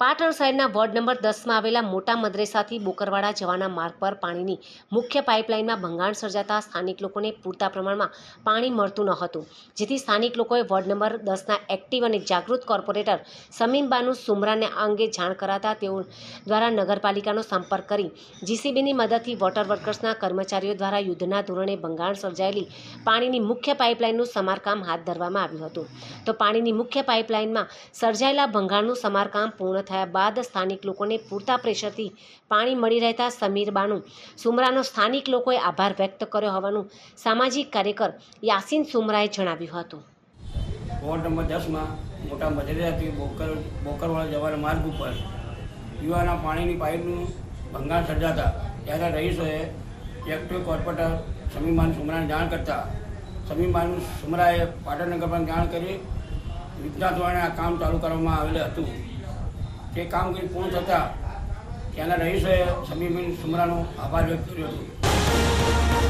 પાટણ શહેરના ward number દસમાં આવેલા મોટા મદ્રેસાથી બોકરવાડા જવાના માર્ગ પર પાણીની મુખ્ય પાઇપલાઇનમાં ભંગાણ સર્જાતા સ્થાનિક લોકોને પૂરતા પ્રમાણમાં પાણી મળતું ન હતું, જેથી સ્થાનિક લોકોએ વોર્ડ નંબર દસના એક્ટિવ અને જાગૃત કોર્પોરેટર સમીમબાનુ સુમરાને આ અંગે જાણ કરાતા તેઓ દ્વારા નગરપાલિકાનો સંપર્ક કરી જીસીબીની મદદથી વોટર વર્કર્સના કર્મચારીઓ દ્વારા યુદ્ધના ધોરણે ભંગાણ સર્જાયેલી પાણીની મુખ્ય પાઇપલાઇનનું સમારકામ હાથ ધરવામાં આવ્યું હતું. તો પાણીની મુખ્ય પાઇપલાઇનમાં સર્જાયેલા ભંગાણનું સમારકામ પૂર્ણ થયા બાદ સ્થાનિક લોકોને પૂરતા પ્રેશરથી પાણી મળી રહેતા સમીર બાનુ સુમરાનો સ્થાનિક લોકોએ આભાર વ્યક્ત કર્યો હોવાનું સામાજિક કાર્યકર યાસીન સુમરાએ જણાવ્યું હતું. વોર્ડ નંબર દસમાં મોટા મધેરિયાથી બોકર બોકરવાળા જવાના માર્ગ ઉપર પીવાના પાણીની પાઇપનું ભંગાણ સર્જાતા ત્યારે રહીશોએ એક્ટિવ કોર્પોરેટર સમીમાન સુમરાને જાણ કરતા સમીમાન સુમરાએ પાટણ નગરપાલિકાને જાણ કરી વિજ્ઞા ધોરણે આ કામ ચાલુ કરવામાં આવેલું હતું. તે કામગીરી પૂર્ણ થતાં ત્યાંના રહીશોએ સમીબીન સુમરાનો આભાર વ્યક્ત કર્યો હતો.